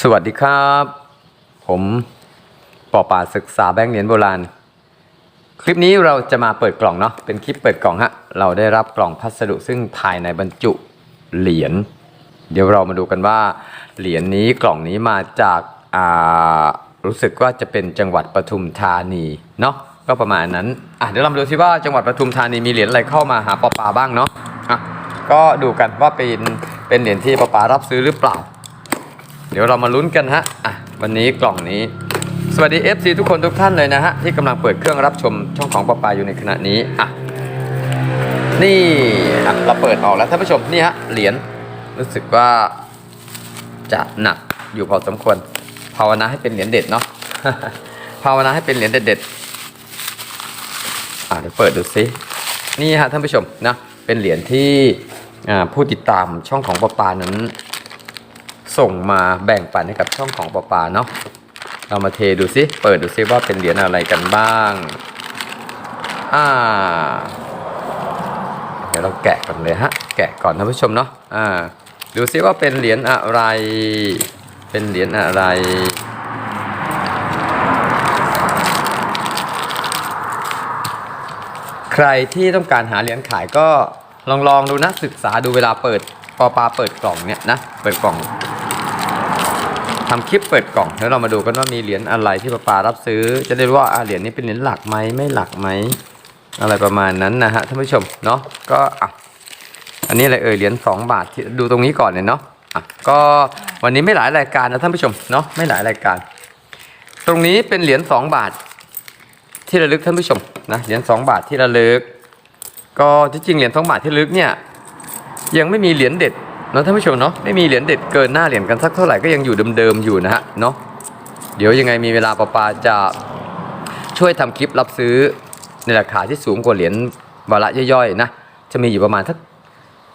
สวัสดีครับ ผมปอป่าศึกษาแบงค์เหรียญโบราณ คลิปนี้เราจะมาเปิดกล่องเนาะเป็นคลิปเปิดกล่องฮะเราได้รับกล่องพัสดุซึ่งภายในบรรจุเหรียญเดี๋ยวเรามาดูกันว่าเหรียญนี้กล่องนี้มาจากอ่ารู้สึกว่าจะเป็นจังหวัดปทุมธานีเนาะก็ประมาณนั้นอะเดี๋ยวเรามาดูซิว่าจังหวัดปทุมธานีมีเหรียญอะไรเข้ามาหาปอปาบ้างเนาะอะก็ดูกันว่าเป็นเป็นเหรียญที่ปอปารับซื้อหรือเปล่า ดี๋ยวเรามาลุ้นกันฮะอะวันนี้กล่องนี้ สวัสดี FC ทุกคนทุกท่านเลยนะฮะ ที่กำลังเปิดเครื่องรับชมช่องของปอปาอยู่ในขณะนี้อะนี่อะเราเปิดออกแล้วท่านผู้ชมนี่ฮะเหรียญรู้สึกว่าจะหนักอยู่พอสมควรภาวนาให้เป็นเหรียญเด็ดเนาะภาวนาให้เป็นเหรียญเด็ดๆอะเดี๋ยวเปิดดูซินี่ฮะท่านผู้ชมนะเป็นเหรียญที่อ่าผู้ติดตามช่องของปอปานั้น ส่งมาแบ่งปันให้กับช่องของปอปาเนาะเรามาเทดูซิ เปิดดูซิว่าเป็นเหรียญอะไรกันบ้าง อ่า เดี๋ยวเราแกะก่อนเลยฮะ แกะก่อนท่านผู้ชมเนาะ อ่า ดูซิว่าเป็นเหรียญอะไร เป็นเหรียญอะไร ใครที่ต้องการหาเหรียญขายก็ลองลองดูนะศึกษาดูเวลาเปิดปอปาเปิดกล่องเนี่ยนะ เปิดกล่อง ทำคลิปเปิดกล่องแล้วเรามาดูกันว่ามีเหรียญอะไรที่ปาปารับซื้อ จะได้รู้ว่าอะเหรียญนี้เป็นเหรียญหลักไหมไม่หลักไหมอะไรประมาณนั้นนะฮะท่านผู้ชมเนาะก็อะอันนี้อะไรเอ่ยเหรียญ2บาทดูตรงนี้ก่อนเลยเนาะอะก็วันนี้ไม่หลายรายการนะท่านผู้ชมเนาะไม่หลายรายการ ตรงนี้เป็นเหรียญ2บาท ที่ระลึกท่านผู้ชมนะเหรียญ2บาทที่ระลึก ก็ที่จริงเหรียญ2บาทที่ระลึกเนี่ยยังไม่มีเหรียญเด็ด นะท่านผู้ชมเนาะไม่มีเหรียญเด็ดเกินหน้าเหรียญกันสักเท่าไหร่ก็ยังอยู่เดิมๆอยู่นะฮะเนาะเดี๋ยวยังไงมีเวลาปาปาจะช่วยทำคลิปรับซื้อในราคาที่สูงกว่าเหรียญวาระย่อยๆนะจะมีอยู่ประมาณสัก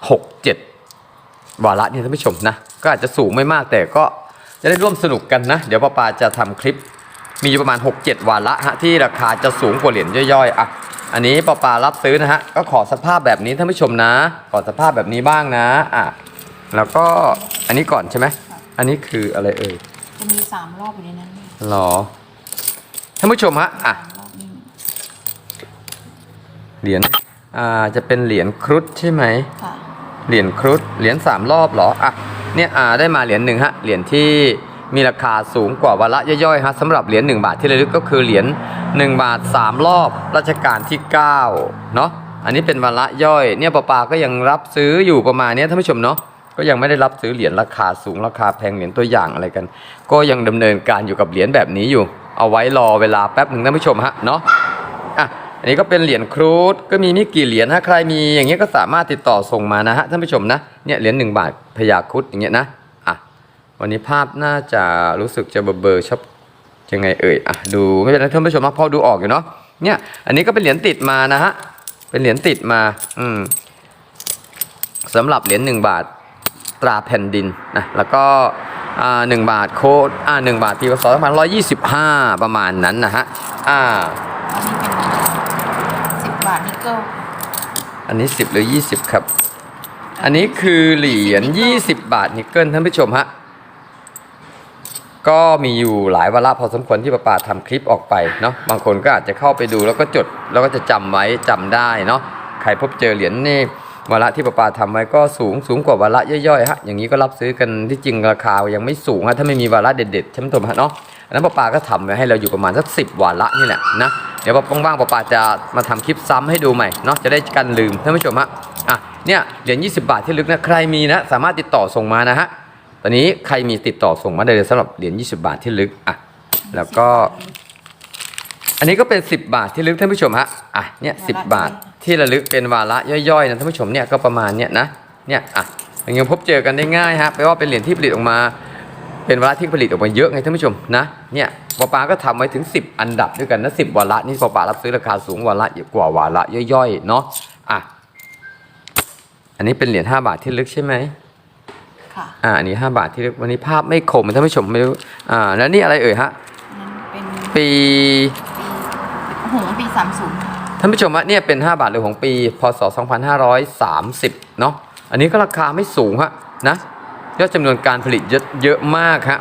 หกเจ็ดวาระเนี่ยท่านผู้ชมนะก็อาจจะสูงไม่มากแต่ก็จะได้ร่วมสนุกกันนะ เดี๋ยวปาปาจะทำคลิปมีอยู่ประมาณ 6-7 วาระฮะที่ราคาจะสูงกว่าเหรียญย่อยๆอะอันนี้ปาปารับซื้อนะฮะ ก็ขอสภาพแบบนี้ท่านผู้ชมนะ ขอสภาพแบบนี้บ้างนะ อะ แล้วก็อันนี้ก่อนใช่ไหมอันนี้คืออะไรเอ่ยจะมีสามรอบอยู่ในนั้นเลยหรอท่านผู้ชมฮะอะสามรอบนี่เหรียญอ่าจะเป็นเหรียญครุฑใช่ไหมค่ะเหรียญครุฑเหรียญสามรอบเหรออะเนี่ยอ่าได้มาเหรียญหนึ่งฮะเหรียญที่มีราคาสูงกว่าวาระย่อยๆฮะสำหรับเหรียญ1บาทที่ระลึกก็คือเหรียญ1บาท 3 รอบรัชกาลที่9เนาะอันนี้เป็นวาระย่อยเนี่ยปาปาก็ยังรับซื้ออยู่ประมาณเนี้ยท่านผู้ชมเนาะ ก็ยังไม่ได้รับซื้อเหรียญราคาสูงราคาแพงเหรียญตัวอย่างอะไรกัน ก็ยังดำเนินการอยู่กับเหรียญแบบนี้อยู่ เอาไว้รอเวลาแป๊บหนึ่งท่านผู้ชมฮะเนาะอะอันนี้ก็เป็นเหรียญครูดก็มีไม่กี่เหรียญถ้าใครมีอย่างเงี้ยก็สามารถติดต่อส่งมานะฮะท่านผู้ชมนะเนี่ยเหรียญหนึ่งบาทพญาครุดอย่างเงี้ยนะอะวันนี้ภาพน่าจะรู้สึกจะเบลอๆชอบยังไงเอ่ยอะดูไม่เป็นไรท่านผู้ชมนะพอดูออกอยู่เนาะเนี่ยอันนี้ก็เป็นเหรียญติดมานะฮะเป็นเหรียญติดมาอืมสำหรับเหรียญหนึ่งบาท ตราแผ่นดินนะแล้วก็อ่าหนึ่งบาทโค้ดอ่าหนึ่งบาทปีพศสองพันร้อยยี่สิบห้าประมาณนั้นนะฮะอ่าอันนี้เป็นสิบบาทนิกเกิลอันนี้10หรือ20ครับ อันนี้คือเหรียญ20บาทนิกเกิลท่านผู้ชมฮะก็มีอยู่หลายวาระพอสมควรที่ป้าป่าทำคลิปออกไปเนาะบางคนก็อาจจะเข้าไปดูแล้วก็จดแล้วก็จะจำไว้จำได้เนาะใครพบเจอเหรียญนี่ วาระที่ป้าป่าทำไว้ก็สูงสูงกว่าวาระย่อยๆฮะอย่างนี้ก็รับซื้อกันที่จริงราคายังไม่สูงฮะถ้าไม่มีวาระเด็ดๆใช่ไหมทุกท่านเนาะอันนั้นป้าป่าก็ทำไว้ให้เราอยู่ประมาณสักสิบวาระนี่แหละนะเดี๋ยวว่างๆป้าป่าจะมาทำคลิปซ้ำให้ดูใหม่เนาะจะได้กันลืมท่านผู้ชมฮะอะเนี่ยเหรียญ20 บาทที่ลึกนะใครมีนะสามารถติดต่อส่งมานะฮะตอนนี้ใครมีติดต่อส่งมาได้เลยสำหรับเหรียญ20 บาทที่ลึกอะแล้วก็ อันนี้ก็เป็น 10 บาทที่ลึกท่านผู้ชมฮะ อะ เนี่ย10บาทที่ระลึกเป็นวาระย่อยๆนะท่านผู้ชมเนี่ยก็ประมาณเนี่ยนะ เนี่ยอะอย่างเงี้ยพบเจอกันได้ง่ายฮะแปลว่าเป็นเหรียญที่ผลิตออกมา เป็นวาระที่ผลิตออกมาเยอะไงท่านผู้ชมนะ เนี่ยปอปาก็ทำไว้ถึง 10 อันดับด้วยกันนะ10วาระนี่ปอปารับซื้อราคาสูงวาระกว่าวาระย่อยๆเนาะ อะ อันนี้เป็นเหรียญ5บาทที่ลึกใช่ไหมค่ะ อ่าอันนี้ 5 บาทที่ลึกวันนี้ภาพไม่คมท่านผู้ชมไม่รู้ อ่า แล้วนี่อะไรเอ่ยฮะนั่นเป็นปีปี หงปีสามศูนย์ท่านผู้ชมฮะเนี่ยเป็น 5 บาทหรือของปี พศ 2530 เนาะอันนี้ก็ราคาไม่สูงฮะนะยอดจำนวนการผลิตเยอะเยอะมากฮะ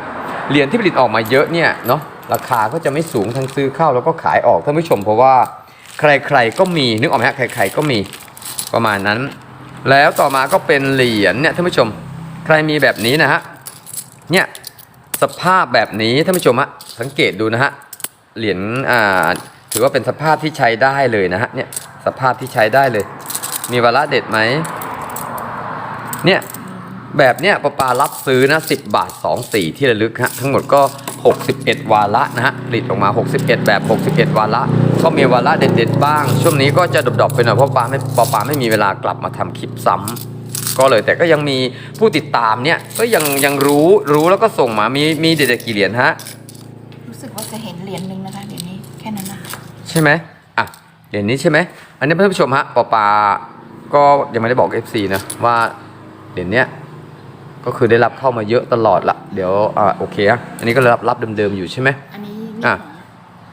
เหรียญที่ผลิตออกมาเยอะเนี่ยเนาะราคาก็จะไม่สูงทั้งซื้อเข้าแล้วก็ขายออกท่านผู้ชมเพราะว่าใครๆก็มีนึกออกไหมฮะใคร ๆก็มีประมาณนั้น แล้วต่อมาก็เป็นเหรียญเนี่ยท่านผู้ชม ใครมีแบบนี้นะฮะเนี่ยสภาพแบบนี้ท่านผู้ชมฮะสังเกตดูนะฮะเหรียญอ่า ถือว่าเป็นสภาพที่ใช้ได้เลยนะฮะเนี่ยสภาพที่ใช้ได้เลย มีวาระเด็ดไหมเนี่ยแบบเนี้ยปปารับซื้อนะ10บาท2สีที่ระลึกฮะทั้งหมดก็ 61 วาระนะฮะผลิตออกมา 61 แบบ 61 วาระก็มีวาระเด็ดๆบ้าง ช่วงนี้ก็จะดรอปๆไปหน่อยเพราะปาไม่ปาปาไม่มีเวลากลับมาทำคลิปซ้ำก็เลยแต่ก็ยังมีผู้ติดตามเนี่ยก็ยังยังรู้รู้แล้วก็ส่งมามีมีเด็ดๆกี่เหรียญฮะรู้สึกว่าจะเห็นเหรียญหนึ่งนะคะเดี๋ยวนี้แค่นั้นนะ ใช่ไหมอะเหรียญนี้ใช่ไหมอันนี้เพื่อนผู้ชมฮะปอปาก็ยังไม่ได้บอก FC นะว่าเหรียญเนี้ยก็คือได้รับเข้ามาเยอะตลอดละเดี๋ยวอ่าโอเคอะอันนี้ก็รับรับเดิมๆอยู่ใช่ไหมอันนี้อะ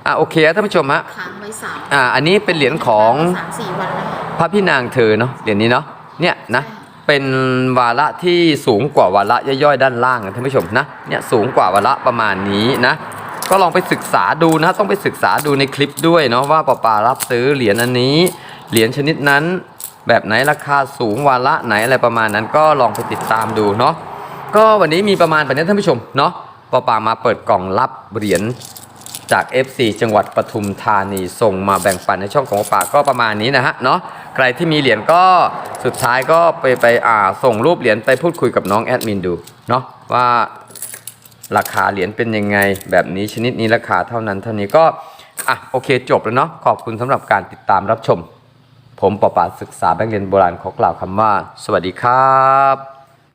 อะโอเคอะท่านผู้ชมฮะค้างไว้สามอ่าอันนี้เป็นเหรียญของสามสี่วันแล้วค่ะพระพี่นางเธอเนาะเหรียญนี้เนาะเนี่ยนะเป็นวาระที่สูงกว่าวาระย่อยๆด้านล่างนะท่านผู้ชมนะเนี่ยสูงกว่าวาระประมาณนี้นะ ก็ลองไปศึกษาดูนะต้องไปศึกษาดูในคลิปด้วยเนาะว่าปาปารับซื้อเหรียญอันนี้ เหรียญชนิดนั้น แบบไหนราคาสูงวาระไหนอะไรประมาณนั้น ก็ลองไปติดตามดูเนาะก็วันนี้มีประมาณแบบนี้ท่านผู้ชมเนาะปาปามาเปิดกล่องรับเหรียญจาก FC จังหวัดปทุมธานีส่งมาแบ่งปันในช่องของป่าก็ประมาณนี้นะฮะเนาะใครที่มีเหรียญก็สุดท้ายก็ไปไปอ่าส่งรูปเหรียญไปพูดคุยกับน้องแอดมินดูเนาะว่า ราคาเหรียญเป็นยังไง แบบนี้ชนิดนี้ราคาเท่านั้นเท่านี้ก็อะโอเคจบแล้วเนาะขอบคุณสำหรับการติดตามรับชม ผมปอป่าศึกษาแบงค์เรียนโบราณขอกล่าวคำว่า สวัสดีครับ